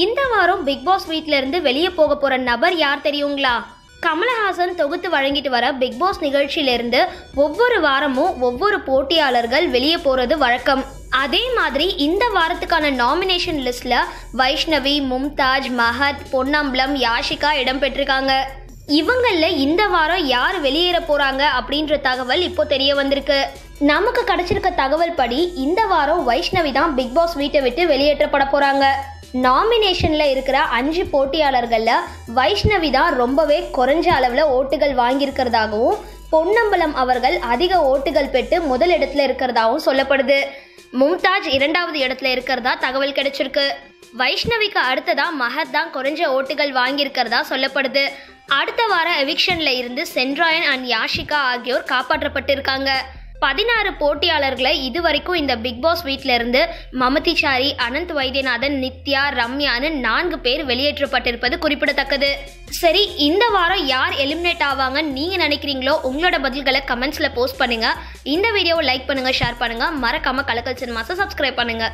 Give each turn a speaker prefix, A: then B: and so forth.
A: இந்த வாரம் big pass வீட்ல இருந்து வெளியே போக போற நபர் யார் தெரியுங்களா? கமலஹாசன் தொகுத்து வழங்கிட்டு வர பிக் பாஸ் நிகழ்ச்சியிலிருந்து ஒவ்வொரு வாரமும் ஒவ்வொரு போட்டியாளர்கள் வெளியே போறது வழக்கம். அதே மாதிரி இந்த வாரத்துக்கான நாமினேஷன் லிஸ்ட்ல வைஷ்ணவி மும்தாஜ் மஹத் பொன்னம்பலம் யாஷிகா இடம்பெற்றிருக்காங்க இவங்கள இந்த வாரம் யார் வெளியேற போறாங்க அப்படின்ற தகவல் இப்போ தெரிய வந்திருக்கு. நமக்கு கிடைச்சிருக்க தகவல் படி இந்த வாரம் வைஷ்ணவி தான் பிக் பாஸ் வீட்டை விட்டு வெளியேற்றப்பட போறாங்க. நாமினேஷனில் இருக்கிற அஞ்சு போட்டியாளர்களில் வைஷ்ணவி தான் ரொம்பவே குறைஞ்ச அளவில் ஓட்டுகள் வாங்கியிருக்கிறதாகவும் பொன்னம்பலம் அவர்கள் அதிக ஓட்டுகள் பெற்று முதல் இடத்துல இருக்கிறதாகவும் சொல்லப்படுது. மும்தாஜ் இரண்டாவது இடத்துல இருக்கிறதா தகவல் கிடைச்சிருக்கு. வைஷ்ணவிக்கு அடுத்ததா மஹத் தான் குறைஞ்ச ஓட்டுகள் வாங்கியிருக்கிறதா சொல்லப்படுது. அடுத்த வார எவிக்ஷனில் இருந்து சென்ட்ராயன் அண்ட் யாஷிகா ஆகியோர் காப்பாற்றப்பட்டிருக்காங்க. பதினாறு போட்டியாளர்களை இதுவரைக்கும் இந்த பிக் பாஸ் வீட்டிலிருந்து இருந்து மமதிச்சாரி அனந்த் வைத்தியநாதன் நித்யா ரம்யான்னு நான்கு பேர் வெளியேற்றப்பட்டிருப்பது குறிப்பிடத்தக்கது. சரி இந்த வாரம் யார் எலிமினேட் ஆவாங்கன்னு நீங்க நினைக்கிறீங்களோ உங்களோட பதில்களை கமெண்ட்ஸ்ல போஸ்ட் பண்ணுங்க. இந்த வீடியோவை லைக் பண்ணுங்க ஷேர் பண்ணுங்க. மறக்காம கலக்கல் சினிமாஸை சப்ஸ்கிரைப் பண்ணுங்க.